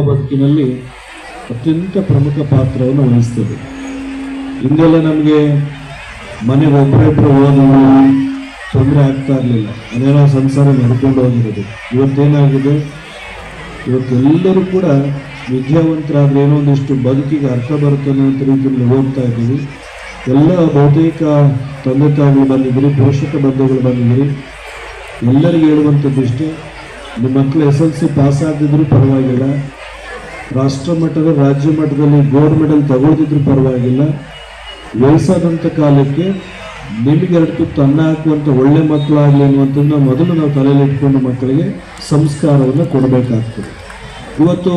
ಬದುಕಿನಲ್ಲಿ ಅತ್ಯಂತ ಪ್ರಮುಖ ಪಾತ್ರವನ್ನು ವಹಿಸ್ತದೆ. ಹಿಂದೆಲ್ಲ ನಮಗೆ ಮನೆಗೆ ಒಬ್ಬರೊಬ್ಬರು ಓದಲು ತೊಂದರೆ ಆಗ್ತಾ ಇರಲಿಲ್ಲ. ಅದೇನೋ ಸಂಸಾರ ನಡ್ಕೊಂಡು ಹೋಗಿರೋದು. ಇವತ್ತೇನಾಗಿದೆ? ಇವತ್ತೆಲ್ಲರೂ ಕೂಡ ವಿದ್ಯಾವಂತರಾದ್ರೆ ಏನೋ ಒಂದಿಷ್ಟು ಬದುಕಿಗೆ ಅರ್ಥ ಬರುತ್ತೆ ಅನ್ನೋ ರೀತಿಯಲ್ಲಿ ಹೋಗ್ತಾ ಇದ್ದೀವಿ. ಎಲ್ಲ ಬಹುತೇಕ ತಂದೆ ತಾಯಿಗಳು ಬಂದಿದ್ದೀರಿ, ಪೋಷಕ ಬಂಧುಗಳು ಬಂದಿದ್ದೀರಿ. ಎಲ್ಲರಿಗೂ ಹೇಳುವಂಥದ್ದು ಇಷ್ಟೇ, ನಿಮ್ಮ ಮಕ್ಕಳು ಎಸ್ ಎಲ್ ಸಿ ಪಾಸ್ ಆಗದಿದ್ರು ಪರವಾಗಿಲ್ಲ. ರಾಷ್ಟ್ರ ಮಟ್ಟದ, ರಾಜ್ಯ ಮಟ್ಟದಲ್ಲಿ ಗೋಲ್ಡ್ ಮೆಡಲ್ ತಗೊಳ್ತಿದ್ರು ಪರವಾಗಿಲ್ಲ. ವಯಸ್ಸಾದಂಥ ಕಾಲಕ್ಕೆ ನಿಮಗೆ ಎರಡು ತುತ್ತು ಅನ್ನ ಹಾಕುವಂಥ ಒಳ್ಳೆ ಮಕ್ಕಳಾಗಲಿ ಅನ್ನುವಂಥದ್ದನ್ನ ಮೊದಲು ನಾವು ತಲೆಯಲ್ಲಿ ಇಟ್ಕೊಂಡು ಮಕ್ಕಳಿಗೆ ಸಂಸ್ಕಾರವನ್ನು ಕೊಡಬೇಕಾಗ್ತದೆ. ಇವತ್ತು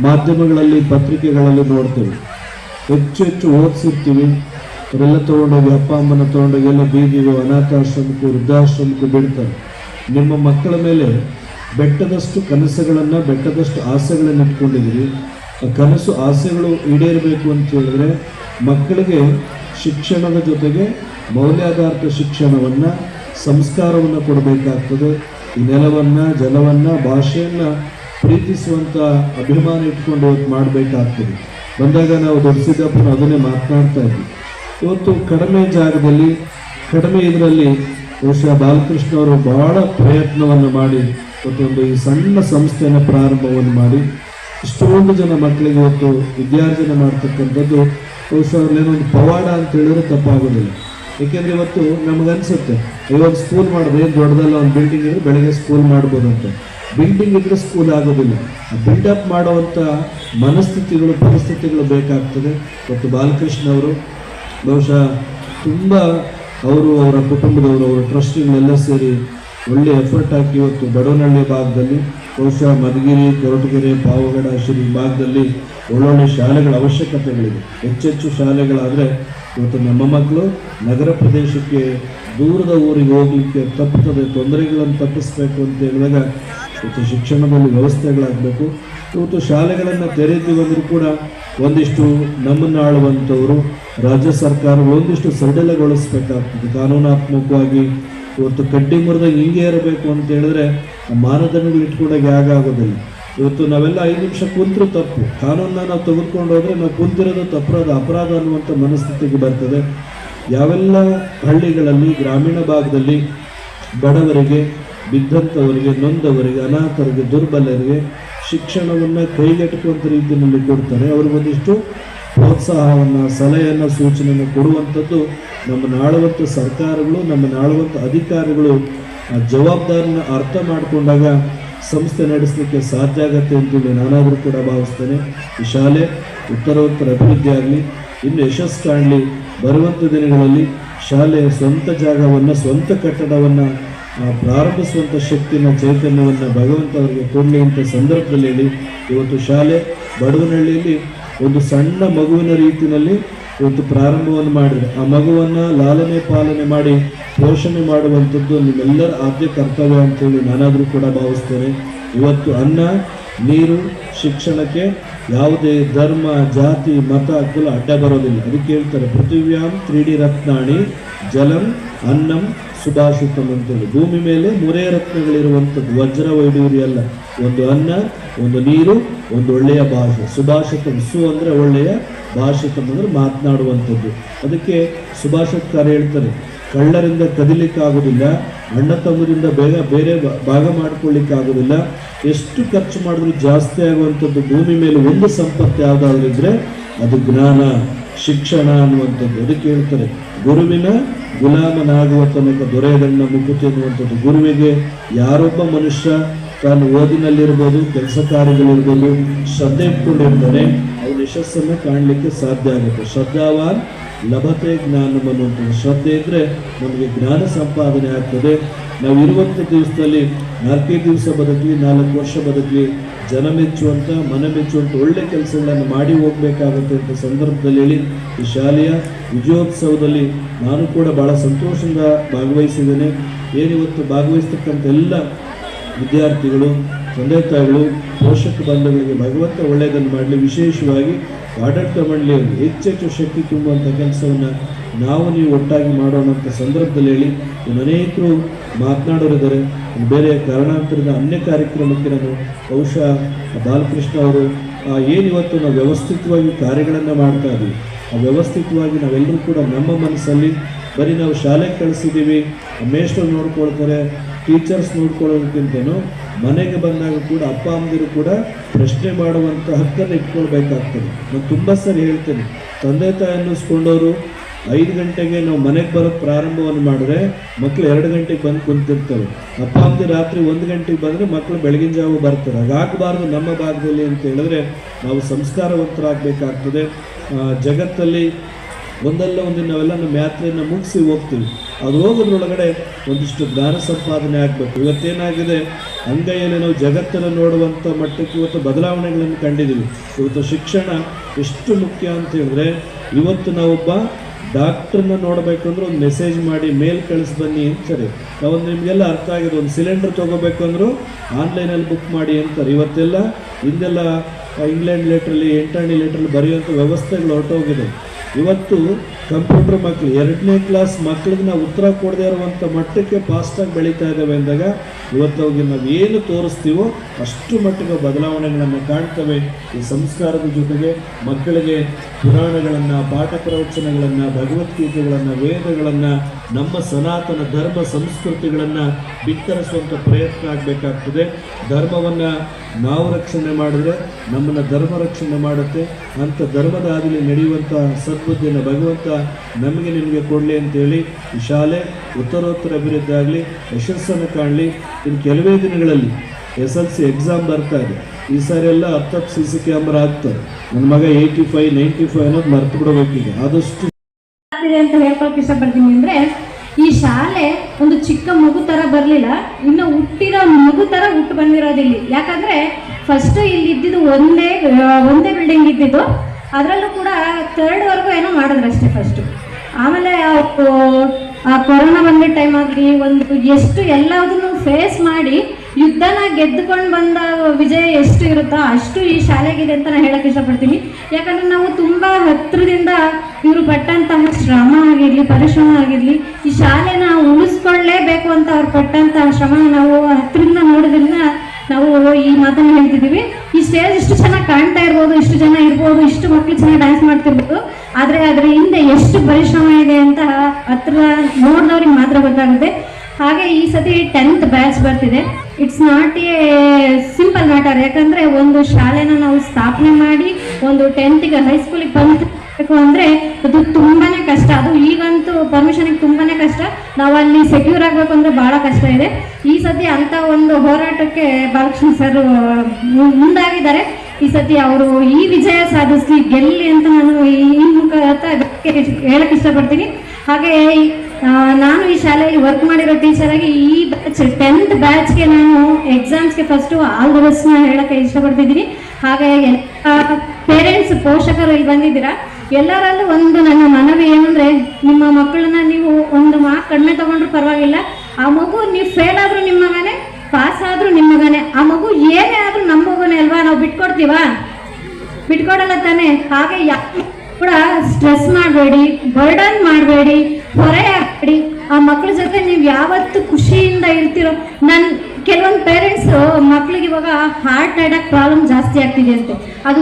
ಮಾಧ್ಯಮಗಳಲ್ಲಿ, ಪತ್ರಿಕೆಗಳಲ್ಲಿ ನೋಡ್ತೇವೆ. ಹೆಚ್ಚು ಹೆಚ್ಚು ಓದಿಸಿರ್ತೀವಿ. ಅವರೆಲ್ಲ ತೊಗೊಂಡೋಗಿ ಅಪ್ಪ ಅಮ್ಮನ ತೊಗೊಂಡೋಗಿ ಎಲ್ಲ ಬೀದಿಗೂ ಅನಾಥಾಶ್ರಮಕ್ಕೂ ವೃದ್ಧಾಶ್ರಮಕ್ಕೂ ಬಿಡ್ತಾರೆ. ನಿಮ್ಮ ಮಕ್ಕಳ ಮೇಲೆ ಬೆಟ್ಟದಷ್ಟು ಕನಸುಗಳನ್ನು, ಬೆಟ್ಟದಷ್ಟು ಆಸೆಗಳನ್ನು ಇಟ್ಕೊಂಡಿದ್ದೀರಿ. ಆ ಕನಸು, ಆಸೆಗಳು ಈಡೇರಬೇಕು ಅಂತ ಹೇಳಿದ್ರೆ ಮಕ್ಕಳಿಗೆ ಶಿಕ್ಷಣದ ಜೊತೆಗೆ ಮೌಲ್ಯಾಧಾರಿತ ಶಿಕ್ಷಣವನ್ನು, ಸಂಸ್ಕಾರವನ್ನು ಕೊಡಬೇಕಾಗ್ತದೆ. ಈ ನೆಲವನ್ನು, ಜಲವನ್ನು, ಭಾಷೆಯನ್ನು ಪ್ರೀತಿಸುವಂಥ ಅಭಿಮಾನ ಇಟ್ಕೊಂಡು ಇವತ್ತು ಮಾಡಬೇಕಾಗ್ತದೆ. ಬಂದಾಗ ನಾವು ದೊಡ್ಡಸಿದ್ದಪ್ಪನ ಅದನ್ನೇ ಮಾತನಾಡ್ತಾ ಇದ್ವಿ. ಇವತ್ತು ಕಡಿಮೆ ಜಾಗದಲ್ಲಿ, ಕಡಿಮೆ ಇದರಲ್ಲಿ ಬಹುಶಃ ಬಾಲಕೃಷ್ಣ ಅವರು ಬಹಳ ಪ್ರಯತ್ನವನ್ನು ಮಾಡಿ ಇವತ್ತೊಂದು ಈ ಸಣ್ಣ ಸಂಸ್ಥೆಯನ್ನು ಪ್ರಾರಂಭವನ್ನು ಮಾಡಿ ಇಷ್ಟೊಂದು ಜನ ಮಕ್ಕಳಿಗೆ ಇವತ್ತು ವಿದ್ಯಾರ್ಜನೆ ಮಾಡ್ತಕ್ಕಂಥದ್ದು ಬಹುಶಃ ಏನೊಂದು ಪವಾಡ ಅಂತ ಹೇಳಿದ್ರೆ ತಪ್ಪಾಗೋದಿಲ್ಲ. ಏಕೆಂದ್ರೆ ಇವತ್ತು ನಮಗನ್ಸುತ್ತೆ ಇವಾಗ ಸ್ಕೂಲ್ ಮಾಡಿದ್ರೆ ದೊಡ್ಡದಲ್ಲ ಒಂದು ಬಿಲ್ಡಿಂಗ್ ಇದ್ರೆ ಬೆಳಗ್ಗೆ ಸ್ಕೂಲ್ ಮಾಡ್ಬೋದು ಅಂತ ಬಿಲ್ಡಿಂಗ್ ಇದ್ರೆ ಸ್ಕೂಲ್ ಆಗೋದಿಲ್ಲ. ಬಿಲ್ಡಪ್ ಮಾಡುವಂಥ ಮನಸ್ಥಿತಿಗಳು, ಪರಿಸ್ಥಿತಿಗಳು ಬೇಕಾಗ್ತದೆ. ಮತ್ತು ಬಾಲಕೃಷ್ಣ ಅವರು ಬಹುಶಃ ತುಂಬ ಅವರು, ಅವರ ಕುಟುಂಬದವರು, ಅವರ ಟ್ರಸ್ಟಿಗಳೆಲ್ಲ ಸೇರಿ ಒಳ್ಳೆ ಎಫರ್ಟ್ ಹಾಕಿ ಇವತ್ತು ಬಡವನಹಳ್ಳಿ ಭಾಗದಲ್ಲಿ, ಬಹುಶಃ ಮಧುಗಿರಿ, ಕೊರಟಗೆರೆ, ಪಾವಗಡ ಶ್ರೀ ಭಾಗದಲ್ಲಿ ಒಳ್ಳೊಳ್ಳೆ ಶಾಲೆಗಳ ಅವಶ್ಯಕತೆಗಳಿದೆ. ಹೆಚ್ಚೆಚ್ಚು ಶಾಲೆಗಳಾದರೆ ಇವತ್ತು ನಮ್ಮ ಮಕ್ಕಳು ನಗರ ಪ್ರದೇಶಕ್ಕೆ ದೂರದ ಊರಿಗೆ ಹೋಗಲಿಕ್ಕೆ ತಪ್ಪುತ್ತದೆ, ತೊಂದರೆಗಳನ್ನು ತಪ್ಪಿಸ್ಬೇಕು ಅಂತ ಹೇಳಿದಾಗ ಇವತ್ತು ಶಿಕ್ಷಣದಲ್ಲಿ ವ್ಯವಸ್ಥೆಗಳಾಗಬೇಕು. ಇವತ್ತು ಶಾಲೆಗಳನ್ನು ತೆರೆದು ಅಂದರೂ ಕೂಡ ಒಂದಿಷ್ಟು ನಮ್ಮನ್ನು ಆಳುವಂಥವರು ರಾಜ್ಯ ಸರ್ಕಾರ ಒಂದಿಷ್ಟು ಸಡಿಲಗೊಳಿಸ್ಬೇಕಾಗ್ತದೆ. ಕಾನೂನಾತ್ಮಕವಾಗಿ ಇವತ್ತು ಕಡ್ಡಿ ಮುರಿದಾಗ ಹಿಂಗೆ ಇರಬೇಕು ಅಂತ ಹೇಳಿದ್ರೆ ಮಾನದಂಡಗಳು ಇಟ್ಕೊಂಡಾಗ ಯಾಗ ಆಗೋದಿಲ್ಲ ಇವತ್ತು ನಾವೆಲ್ಲ ಐದು ನಿಮಿಷ ಕುಂತರೂ ತಪ್ಪು. ಕಾನೂನನ್ನ ನಾವು ತೆಗೆದುಕೊಂಡು ಹೋದ್ರೆ ನಾವು ಕುಂತಿರೋದು ತಪ್ಪರಾದ ಅಪರಾಧ ಅನ್ನುವಂಥ ಮನಸ್ಥಿತಿಗೆ ಬರ್ತದೆ. ಯಾವೆಲ್ಲ ಹಳ್ಳಿಗಳಲ್ಲಿ, ಗ್ರಾಮೀಣ ಭಾಗದಲ್ಲಿ ಬಡವರಿಗೆ ಬಿದ್ದಂಥವರಿಗೆ ನೊಂದವರಿಗೆ, ಅನಾಥರಿಗೆ, ದುರ್ಬಲರಿಗೆ ಶಿಕ್ಷಣವನ್ನು ಕೈಗೆಟುಕುವಂಥ ರೀತಿಯಲ್ಲಿ ಕೊಡ್ತಾರೆ. ಅವ್ರಿಗೊಂದಿಷ್ಟು ಪ್ರೋತ್ಸಾಹವನ್ನು, ಸಲಹೆಯನ್ನು, ಸೂಚನೆಯನ್ನು ಕೊಡುವಂಥದ್ದು ನಮ್ಮ ನಾಳುವಂಥ ಸರ್ಕಾರಗಳು, ನಮ್ಮ ನಾಳುವಂಥ ಅಧಿಕಾರಿಗಳು ಆ ಜವಾಬ್ದಾರಿನ ಅರ್ಥ ಮಾಡಿಕೊಂಡಾಗ ಸಂಸ್ಥೆ ನಡೆಸಲಿಕ್ಕೆ ಸಾಧ್ಯ ಆಗತ್ತೆ ಅಂತೇಳಿ ನಾನಾದರೂ ಕೂಡ ಭಾವಿಸ್ತೇನೆ. ಈ ಶಾಲೆ ಉತ್ತರೋತ್ತರ ಅಭಿವೃದ್ಧಿ ಆಗಲಿ, ಇನ್ನು ಯಶಸ್ಸು ಕಾಣಲಿ, ಬರುವಂಥ ದಿನಗಳಲ್ಲಿ ಶಾಲೆಯ ಸ್ವಂತ ಜಾಗವನ್ನು, ಸ್ವಂತ ಕಟ್ಟಡವನ್ನು ಪ್ರಾರಂಭಿಸುವಂಥ ಶಕ್ತಿನ ಚೈತನ್ಯವನ್ನು ಭಗವಂತ ಅವರಿಗೆ ಕೊಡಲಿ ಅಂತ ಸಂದರ್ಭದಲ್ಲಿ ಇವತ್ತು ಶಾಲೆ ಬಡವನಹಳ್ಳಿಯಲ್ಲಿ ಒಂದು ಸಣ್ಣ ಮಗುವಿನ ರೀತಿಯಲ್ಲಿ ಇವತ್ತು ಪ್ರಾರಂಭವನ್ನು ಮಾಡಿದೆ. ಆ ಮಗುವನ್ನು ಲಾಲನೆ ಪಾಲನೆ ಮಾಡಿ, ಪೋಷಣೆ ಮಾಡುವಂಥದ್ದು ನಿಮ್ಮೆಲ್ಲರ ಆದ್ಯ ಕರ್ತವ್ಯ ಅಂತೇಳಿ ನಾನಾದರೂ ಕೂಡ ಭಾವಿಸ್ತೇನೆ. ಇವತ್ತು ಅನ್ನ, ನೀರು, ಶಿಕ್ಷಣಕ್ಕೆ ಯಾವುದೇ ಧರ್ಮ, ಜಾತಿ, ಮತ, ಕುಲ ಅಡ್ಡ ಬರೋದಿಲ್ಲ. ಅದಕ್ಕೆ ಹೇಳ್ತಾರೆ, ಪೃಥಿವ್ಯಾಂ ತ್ರೀಡಿ ರತ್ನಾಣಿ ಜಲಂ ಅನ್ನಂ ಸುಭಾಷಿತಂ ಭೂಮಿ ಮೇಲೆ ಮೂರೇ ರತ್ನಗಳಿರುವಂಥದ್ದು. ವಜ್ರ ವೈಡೂರಿ ಅಲ್ಲ. ಒಂದು ಅನ್ನ, ಒಂದು ನೀರು, ಒಂದು ಒಳ್ಳೆಯ ಭಾಷೆ. ಸುಭಾಷಿತಂ ಸು ಅಂದರೆ ಒಳ್ಳೆಯ ಭಾಷಿತಂ ಅಂದರೆ ಮಾತನಾಡುವಂಥದ್ದು. ಅದಕ್ಕೆ ಸುಭಾಷಿತಕಾರ ಹೇಳ್ತಾರೆ, ಕಳ್ಳರಿಂದ ಕದಿಲಿಕ್ಕಾಗೋದಿಲ್ಲ, ಅಣ್ಣ ತಮ್ಮರಿಂದ ಬೇಗ ಬೇರೆ ಭಾಗ ಮಾಡ್ಕೊಳ್ಳಿಕ್ಕಾಗೋದಿಲ್ಲ. ಎಷ್ಟು ಖರ್ಚು ಮಾಡಿದ್ರು ಜಾಸ್ತಿ ಆಗುವಂಥದ್ದು ಭೂಮಿ ಮೇಲೆ ಒಂದು ಸಂಪತ್ತು ಯಾವುದಾದ್ರೂ ಇದ್ರೆ ಅದು ಜ್ಞಾನ, ಶಿಕ್ಷಣ ಅನ್ನುವಂಥದ್ದು. ಅದಕ್ಕೆ ಹೇಳ್ತಾರೆ ಗುರುವಿನ ಗುಲಾಮನಾಗುವ ತನಕ ದೊರೆಯದಣ್ಣ ಮುಕ್ಕುತ್ತೆ ಅನ್ನುವಂಥದ್ದು ಗುರುವಿಗೆ ಯಾರೊಬ್ಬ ಮನುಷ್ಯ ತಾನು ಓದಿನಲ್ಲಿರ್ಬೋದು, ಕೆಲಸ ಕಾರ್ಯಗಳಿರ್ಬೋದು ಶ್ರದ್ಧೆ ಇಟ್ಕೊಂಡಿರ್ತಾನೆ, ಅವನ ಯಶಸ್ಸನ್ನು ಕಾಣಲಿಕ್ಕೆ ಸಾಧ್ಯ ಆಗುತ್ತೆ. ಶ್ರದ್ಧಾವಾನ್ ಲಭತೆ ಜ್ಞಾನ ಅನ್ನುವಂಥದ್ದು. ಶ್ರದ್ಧೆ ಇದ್ದರೆ ನಮಗೆ ಜ್ಞಾನ ಸಂಪಾದನೆ ಆಗ್ತದೆ. ನಾವು ಇರುವಂಥ ದಿವಸದಲ್ಲಿ ನಾಲ್ಕೈದು ದಿವಸ ಬದುಕಲಿ, ನಾಲ್ಕು ವರ್ಷ ಬದುಕಲಿ ಜನ ಮೆಚ್ಚುವಂಥ ಮನ ಮೆಚ್ಚುವಂಥ ಒಳ್ಳೆ ಕೆಲಸಗಳನ್ನು ಮಾಡಿ ಹೋಗಬೇಕಾಗುತ್ತೆ ಅಂತ ಸಂದರ್ಭದಲ್ಲಿ ಹೇಳಿ ಈ ಶಾಲೆಯ ವಿಜಯೋತ್ಸವದಲ್ಲಿ ನಾನು ಕೂಡ ಭಾಳ ಸಂತೋಷದಿಂದ ಭಾಗವಹಿಸಿದ್ದೇನೆ. ಏನಿವತ್ತು ಭಾಗವಹಿಸ್ತಕ್ಕಂಥ ಎಲ್ಲ ವಿದ್ಯಾರ್ಥಿಗಳು, ತಂದೆ ತಾಯಿಗಳು, ಪೋಷಕ ಬಾಂಧವಗಳಿಗೆ ಭಗವಂತ ಒಳ್ಳೆಯದನ್ನು ಮಾಡಲಿ. ವಿಶೇಷವಾಗಿ ಆಡಳಿತ ಮಂಡಳಿಯಲ್ಲಿ ಹೆಚ್ಚೆಚ್ಚು ಶಕ್ತಿ ತುಂಬುವಂಥ ಕೆಲಸವನ್ನು ನಾವು ನೀವು ಒಟ್ಟಾಗಿ ಮಾಡೋಣ ಅಂತ ಸಂದರ್ಭದಲ್ಲಿ ಹೇಳಿ ಅನೇಕರು ಮಾತನಾಡೋರಿದ್ದಾರೆ ಬೇರೆ ಕಾರಣಾಂತರದ ಅನ್ಯ ಕಾರ್ಯಕ್ರಮಕ್ಕೆ ನಾನು ಬಹುಶಃ ಬಾಲಕೃಷ್ಣ ಅವರು ಏನ್ ಇವತ್ತು ನಾವು ವ್ಯವಸ್ಥಿತವಾಗಿ ಕಾರ್ಯಗಳನ್ನು ಮಾಡ್ತಾ ಇದ್ದೀವಿ ಆ ವ್ಯವಸ್ಥಿತವಾಗಿ ನಾವೆಲ್ಲರೂ ಕೂಡ ನಮ್ಮ ಮನಸ್ಸಲ್ಲಿ ಬರೀ ನಾವು ಶಾಲೆಗೆ ಕಳಿಸಿದ್ದೀವಿ ಮೇಷ್ಟರು ನೋಡ್ಕೊಳ್ತಾರೆ, ಟೀಚರ್ಸ್ ನೋಡ್ಕೊಳ್ಳೋದಕ್ಕಿಂತನೂ ಮನೆಗೆ ಬಂದಾಗ ಕೂಡ ಅಪ್ಪ, ಅಮ್ಮದಿರು ಕೂಡ ಪ್ರಶ್ನೆ ಮಾಡುವಂಥ ಹಕ್ಕನ್ನು ಇಟ್ಕೊಳ್ಬೇಕಾಗ್ತದೆ. ನಾನು ತುಂಬ ಸರಿ ಹೇಳ್ತೇನೆ. ತಂದೆ ತಾಯಿ ಅನ್ನಿಸ್ಕೊಂಡವರು ಐದು ಗಂಟೆಗೆ ನಾವು ಮನೆಗೆ ಬರೋಕ್ಕೆ ಪ್ರಾರಂಭವನ್ನು ಮಾಡಿದ್ರೆ ಮಕ್ಕಳು ಎರಡು ಗಂಟೆಗೆ ಬಂದು ಕುಂತಿರ್ತವೆ ಅಪ್ಪ ರಾತ್ರಿ ಒಂದು ಗಂಟೆಗೆ ಬಂದರೆ ಮಕ್ಕಳು ಬೆಳಗಿನ ಜಾವ ಬರ್ತಾರೆ. ಹಾಗಾಗಬಾರ್ದು ನಮ್ಮ ಭಾಗದಲ್ಲಿ ಅಂತ ಹೇಳಿದ್ರೆ ನಾವು ಸಂಸ್ಕಾರವಂತರಾಗಬೇಕಾಗ್ತದೆ. ಜಗತ್ತಲ್ಲಿ ಒಂದಲ್ಲ ಒಂದಿನ ನಾವೆಲ್ಲ ನಮ್ಮ ಯಾತ್ರೆಯನ್ನು ಮುಗಿಸಿ ಹೋಗ್ತೀವಿ. ಅದು ಹೋಗೋದ್ರೊಳಗಡೆ ಒಂದಿಷ್ಟು ಜ್ಞಾನ ಸಂಪಾದನೆ ಆಗಬೇಕು. ಇವತ್ತೇನಾಗಿದೆ? ಅಂಗೈಯಲ್ಲಿ ನಾವು ಜಗತ್ತನ್ನು ನೋಡುವಂಥ ಮಟ್ಟಕ್ಕೆ ಇವತ್ತು ಬದಲಾವಣೆಗಳನ್ನು ಕಂಡಿದ್ದೀವಿ. ಇವತ್ತು ಶಿಕ್ಷಣ ಎಷ್ಟು ಮುಖ್ಯ ಅಂತ ಹೇಳಿದ್ರೆ, ಇವತ್ತು ನಾವೊಬ್ಬ ಡಾಕ್ಟ್ರನ್ನ ನೋಡಬೇಕು ಅಂದ್ರೆ ಒಂದು ಮೆಸೇಜ್ ಮಾಡಿ ಮೇಲ್ ಕಳಿಸಿ ಬನ್ನಿ ಅಂತಾರೆ ನಾವು ನಿಮಗೆಲ್ಲ ಅರ್ಥ ಆಗಿದೆ, ಒಂದು ಸಿಲಿಂಡರ್ ತೊಗೋಬೇಕು ಅಂದ್ರು ಆನ್ಲೈನಲ್ಲಿ ಬುಕ್ ಮಾಡಿ ಅಂತಾರೆ. ಇವತ್ತೆಲ್ಲ ಹಿಂದೆಲ್ಲ ಇಂಗ್ಲೆಂಡ್ ಲೆಟ್ರಲ್ಲಿ ಎಂಟಾಣಿ ಲೆಟ್ರಲ್ಲಿ ಬರೆಯುವಂಥ ವ್ಯವಸ್ಥೆಗಳು ಹೊರಟೋಗಿದೆ. ಇವತ್ತು ಕಂಪ್ಯೂಟರ್ ಮಕ್ಕಳು ಎರಡನೇ ಕ್ಲಾಸ್ ಮಕ್ಕಳಿಗೆ ನಾವು ಉತ್ತರ ಕೊಡದೇ ಇರುವಂಥ ಮಟ್ಟಕ್ಕೆ ಫಾಸ್ಟಾಗಿ ಬೆಳೀತಾ ಇದ್ದಾವೆ ಅಂದಾಗ ಇವತ್ತು ಅವ್ರಿಗೆ ನಾವು ಏನು ತೋರಿಸ್ತೀವೋ ಅಷ್ಟು ಮಟ್ಟಿಗೆ ಬದಲಾವಣೆಗಳನ್ನು ಕಾಣ್ತವೆ. ಈ ಸಂಸ್ಕಾರದ ಜೊತೆಗೆ ಮಕ್ಕಳಿಗೆ ಪುರಾಣಗಳನ್ನು, ಪಾಠ ಪ್ರವಚನಗಳನ್ನು, ಭಗವದ್ಗೀತೆಗಳನ್ನು, ವೇದಗಳನ್ನು, ನಮ್ಮ ಸನಾತನ ಧರ್ಮ ಸಂಸ್ಕೃತಿಗಳನ್ನು ಬಿತ್ತರಿಸುವಂಥ ಪ್ರಯತ್ನ ಆಗಬೇಕಾಗ್ತದೆ. ಧರ್ಮವನ್ನು ನಾವು ರಕ್ಷಣೆ ಮಾಡಿದ್ರೆ ನಮ್ಮನ್ನು ಧರ್ಮ ರಕ್ಷಣೆ ಮಾಡುತ್ತೆ. ಅಂಥ ಧರ್ಮದ ನಡೆಯುವಂಥ ಸದ್ಬುದ್ಧಿಯನ್ನು ಭಗವಂತ ನಮಗೆ ನಿಮಗೆ ಕೊಡಲಿ ಅಂತೇಳಿ ಈ ಶಾಲೆ ಉತ್ತರೋತ್ತರ ಅಭಿವೃದ್ಧಿ ಆಗಲಿ, ಯಶಸ್ಸನ್ನು ಕಾಣಲಿ. ಇನ್ನು ಕೆಲವೇ ದಿನಗಳಲ್ಲಿ ಎಸ್ ಎಲ್ ಸಿ ಎಕ್ಸಾಮ್ ಬರ್ತಾ ಇದೆ. ಈ ಸಾರಿ ಎಲ್ಲ ಹತ್ತು ಸಿ ಸಿ ಕ್ಯಾಮ್ರಾ ಆಗ್ತದೆ ನನ್ನ ಮಗ ಏಯ್ಟಿ ಫೈವ್ ನೈಂಟಿ ಫೈವ್ ಅನ್ನೋದು ಮರ್ತು ಬಿಡಬೇಕೀಗ ಆದಷ್ಟು ಅಂತ ಹೇಳ್ಕೊಳಕ್ಕೆ ಇಷ್ಟಪಡ್ತೀನಿ ಅಂದ್ರೆ, ಈ ಶಾಲೆ ಒಂದು ಚಿಕ್ಕ ಮಗು ತರ ಬರ್ಲಿಲ್ಲ. ಇನ್ನು ಹುಟ್ಟಿರೋ ಮಗು ತರ ಹುಟ್ಟು ಬಂದಿರೋದಿಲ್ಲಿ. ಯಾಕಂದ್ರೆ ಫಸ್ಟ್ ಇಲ್ಲಿ ಇದ್ದಿದ್ದು ಒಂದೇ ಒಂದೇ ಬಿಲ್ಡಿಂಗ್ ಇದ್ದಿದ್ದು. ಅದರಲ್ಲೂ ಕೂಡ ಥರ್ಡ್ ವರ್ಗು ಏನೋ ಮಾಡಿದ್ರು ಅಷ್ಟೇ ಫಸ್ಟ್ ಆಮೇಲೆ ಆ ಕೊರೋನಾ ಬಂದ ಟೈಮ್ ಆಗಲಿ, ಒಂದು ಎಷ್ಟು ಎಲ್ಲದನ್ನು ಫೇಸ್ ಮಾಡಿ ಯುದ್ಧನ ಗೆದ್ದುಕೊಂಡು ಬಂದ ವಿಜಯ ಎಷ್ಟು ಇರುತ್ತೋ ಅಷ್ಟು ಈ ಶಾಲೆಗಿದೆ ಅಂತ ನಾನು ಹೇಳಕ್ ಇಷ್ಟಪಡ್ತೀನಿ. ಯಾಕಂದ್ರೆ ನಾವು ತುಂಬಾ ಹತ್ತಿರದಿಂದ ಇವರು ಪಟ್ಟಂತಹ ಶ್ರಮ ಆಗಿರ್ಲಿ, ಪರಿಶ್ರಮ ಆಗಿರ್ಲಿ, ಈ ಶಾಲೆನ ಉಳಿಸ್ಕೊಳ್ಳೇಬೇಕು ಅಂತ ಅವ್ರು ಪಟ್ಟಂತಹ ಶ್ರಮ ನಾವು ಹತ್ತಿರದಿಂದ ನೋಡೋದ್ರಿಂದ ನಾವು ಈ ಮಾತನ್ನು ಹೇಳ್ತಿದ್ದೀವಿ. ಸ್ಟೇಜ್ ಇಷ್ಟು ಚೆನ್ನಾಗಿ ಕಾಣ್ತಾ ಇರ್ಬೋದು, ಇಷ್ಟು ಜನ ಇರ್ಬೋದು, ಇಷ್ಟು ಮಕ್ಕಳು ಚೆನ್ನಾಗಿ ಡ್ಯಾನ್ಸ್ ಮಾಡ್ತಿರ್ಬೋದು. ಆದರೆ ಅದರ ಹಿಂದೆ ಎಷ್ಟು ಪರಿಶ್ರಮ ಇದೆ ಅಂತ ಹತ್ರ ನೋಡಿದವ್ರಿಗೆ ಮಾತ್ರ ಗೊತ್ತಾಗುತ್ತೆ. ಹಾಗೆ ಈ ಸತಿ ಟೆಂತ್ ಬ್ಯಾಚ್ ಬರ್ತಿದೆ. It's not a simple matter ಯಾಕಂದ್ರೆ ಒಂದು ಶಾಲೆನ ನಾವು ಸ್ಥಾಪನೆ ಮಾಡಿ, ಒಂದು ಟೆಂತ್ಗೆ ಹೈಸ್ಕೂಲಿಗೆ ಬಂದಬೇಕು ಅಂದ್ರೆ ಅದು ತುಂಬಾನೇ ಕಷ್ಟ. ಅದು ಈಗಂತೂ ಪರ್ಮಿಷನ್ಗೆ ತುಂಬಾನೇ ಕಷ್ಟ. ನಾವು ಅಲ್ಲಿ ಸೆಕ್ಯೂರ್ ಆಗಬೇಕು ಅಂದ್ರೆ ಬಹಳ ಕಷ್ಟ ಇದೆ. ಈ ಸತಿ ಅಂತ ಒಂದು ಹೋರಾಟಕ್ಕೆ ಬಾಲಕೃಷ್ಣ ಸರ್ ಮುಂದಾಗಿದ್ದಾರೆ. ಈ ಸತಿ ಅವರು ಈ ವಿಜಯ ಸಾಧಿಸಿ ಗೆಲ್ಲಿ ಅಂತ ನಾನು ಈ ಮುಖ ಹೇಳಕ್ ಇಷ್ಟಪಡ್ತೀನಿ. ಹಾಗೆ ನಾನು ಈ ಶಾಲೆಯಲ್ಲಿ ವರ್ಕ್ ಮಾಡಿರೋ ಟೀಚರ್ ಆಗಿ ಈ ಬ್ಯಾಚ್ ಟೆಂತ್ ಬ್ಯಾಚ್ಗೆ ನಾನು ಎಕ್ಸಾಮ್ಸ್ಗೆ ಫಸ್ಟು ಆಲ್ ದ ಬೆಸ್ಟ್ನ ಹೇಳಕ್ಕೆ ಇಷ್ಟಪಡ್ತಿದ್ದೀನಿ. ಹಾಗೆ ಪೇರೆಂಟ್ಸ್ ಪೋಷಕರು ಇಲ್ಲಿ ಬಂದಿದ್ದೀರಾ? ಎಲ್ಲರಲ್ಲೂ ಒಂದು ನನ್ನ ಮನವಿ ಏನಂದ್ರೆ, ನಿಮ್ಮ ಮಕ್ಕಳನ್ನ ನೀವು ಒಂದು ಮಾರ್ಕ್ ಕಡಿಮೆ ತಗೊಂಡ್ರು ಪರವಾಗಿಲ್ಲ. ಆ ಮಗು ನೀವು ಫೇಲ್ ಆದ್ರೂ ನಿಮ್ಮ ಮಗನೇ ಪಾಸ್ ಆದ್ರೂ ನಿಮ್ಮ ಮಗನೇ. ಆ ಮಗು ಏನೇ ಆದ್ರೂ ನಮ್ಮ ಮಗನೇ ಅಲ್ವಾ? ನಾವು ಬಿಟ್ಕೊಡ್ತೀವಾ? ಬಿಟ್ಕೊಡಲ್ಲ ತಾನೆ. ಹಾಗೆ ಕೂಡ ಸ್ಟ್ರೆಸ್ ಮಾಡಬೇಡಿ ಬರ್ಡನ್ ಮಾಡಬೇಡಿ, ಹೊರೆ ಹಾಕ್ಬೇಡಿ. ಆ ಮಕ್ಳ ಜೊತೆ ನೀವು ಯಾವತ್ತು ಖುಷಿಯಿಂದ ಇರ್ತಿರೋ ನನ್ನ ಕೆಲವೊಂದು ಪೇರೆಂಟ್ಸ್ ಮಕ್ಳಿಗೆ ಇವಾಗ ಹಾರ್ಟ್ ಅಟ್ಯಾಕ್ ಪ್ರಾಬ್ಲಮ್ ಜಾಸ್ತಿ ಆಗ್ತಿದೆ ಅಂತೆ. ಅದು